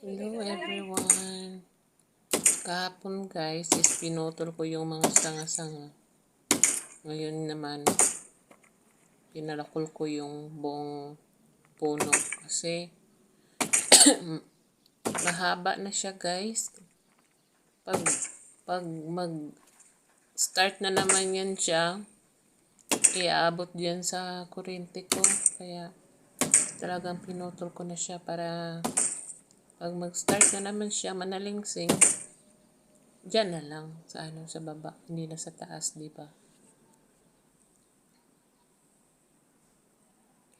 Hello everyone. Kahapon guys, is pinutol ko yung mga sanga-sanga. Ngayon naman, pinalakol ko yung buong puno kasi mahaba na siya guys. Pag, pag mag start na naman yan siya, iaabot yan sa kuryente ko. Kaya talagang pinutol ko na siya para pag mag-start na naman siya, manalingsing, dyan na lang sa ano sa baba, hindi na sa taas, di ba?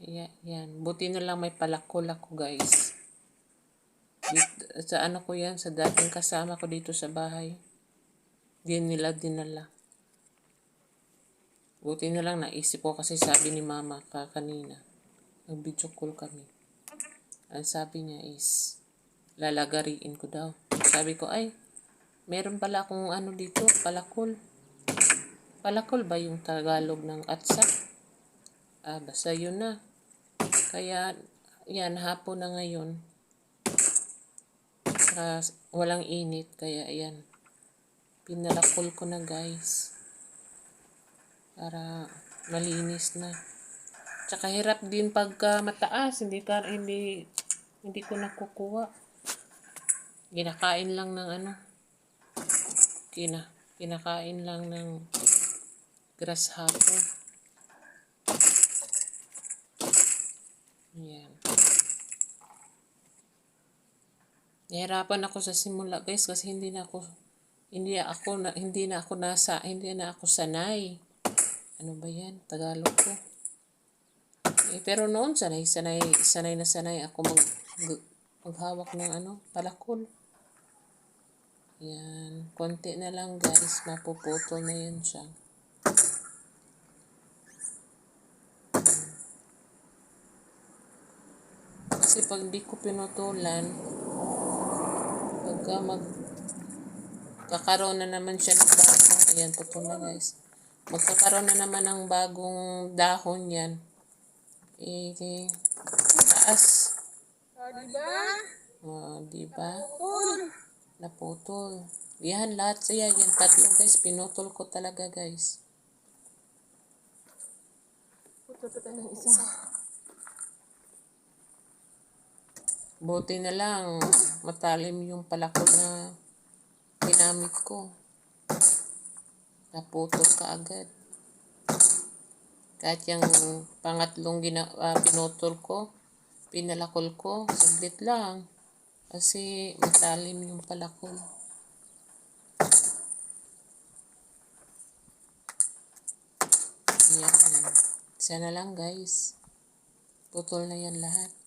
Kaya, yan. Buti na lang may palakol ako, guys. Dito, sa ano ko yan, sa dating kasama ko dito sa bahay. Di nila dinala. Buti na lang naisip ko kasi sabi ni mama ka kanina. Nag-video call kami. Ang sabi niya is, lalagariin ko daw. Sabi ko, ay, meron pala akong ano dito, palakol. Palakol ba yung Tagalog ng atsa? Ah, basta yun na. Kaya, yan, hapon na ngayon. Saka, walang init, kaya yan. Pinalakol ko na guys. Para malinis na. Tsaka hirap din pagka mataas, hindi ka, hindi, hindi ko nakukuha. Kinakain lang ng ano. Kina, kinakain lang ng grasshopper. Yan. Nahirapan ako sa simula guys kasi hindi na ako hindi ako na, hindi na ako nasa hindi na ako sanay. Ano ba 'yan? Tagalog ko. Eh, pero noon sanay sanay sanay na sanay ako mag maghawak ng ano, palakol. Yan. Konti na lang guys. Mapuputol na yan siya. Kasi pag di ko pinutulan, pagka mag kakaroon na naman siya ng bagong, ayan, putol na guys. Magkakaroon na naman ng bagong dahon yan. Eh, eh taas. O, diba? Oh, di ba? Naputol. Yan, lahat siya. Yan, tatlo guys. Pinutol ko talaga guys. Puto pa ng isa. Buti na lang, matalim yung palakol na ginamit ko. Naputol ka agad. Kahit yung pangatlong gina, ah, pinutol ko, pinalakol ko, saglit lang. Kasi matalim yung palakol. Yan. Sana lang guys. Putol na yan lahat.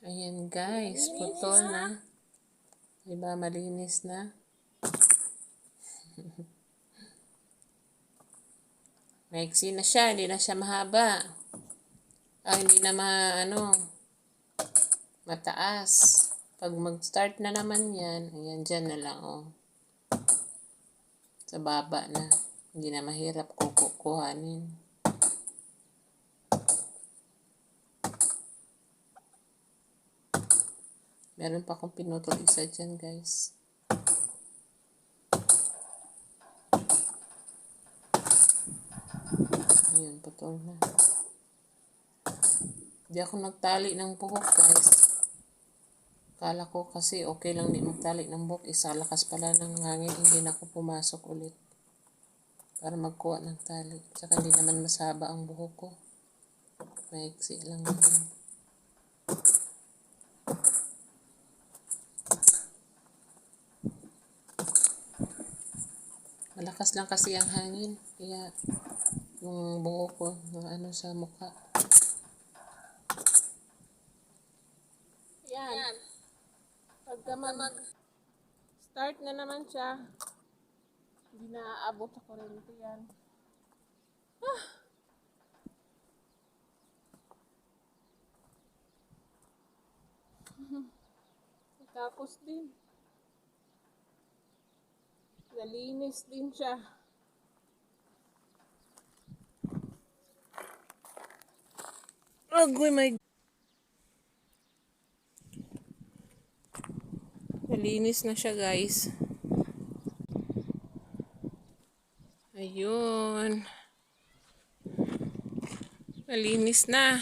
Ayan guys, putol na. Diba, malinis na. Maiksi na siya, hindi na siya mahaba. Ah, hindi na ma, ano, mataas. Pag mag-start na naman yan, ayan, dyan na lang, oh. Sa baba na. Hindi na mahirap kukuhanin. Meron pa akong pinutol isa dyan, guys. Ayan, putol na. Hindi ako nagtali ng buhok, guys. Kala ko kasi okay lang di magtali ng buhok. Isa lakas pala ng hangin, hindi na ako pumasok ulit. Para magkuha ng tali. Tsaka hindi naman masaba ang buhok ko. Maiksi lang naman. Malakas lang kasi ang hangin. Kaya yung buhok ko na ano sa mukha. Yan. Pagka mag start na naman siya, hindi na aabot sa kuryente yan. Ah. Tapos din. Nalinis din siya. Agoy my... Nalinis na siya guys. Ayun. Nalinis na.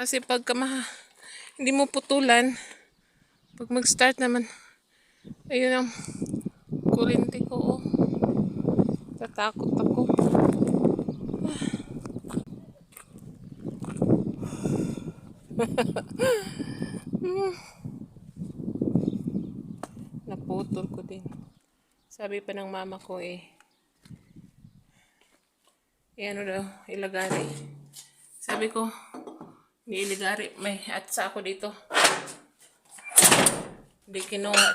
Kasi pagka ma... Hindi mo putulan. Pag mag-start naman. Ayun ang kurente ko. Oh. Tatakot ako. Naputol ko din. Sabi pa ng mama ko eh. Eh ano daw, ilagari. Sabi ko, hindi iligari. May atsa ako dito. Hindi kinuha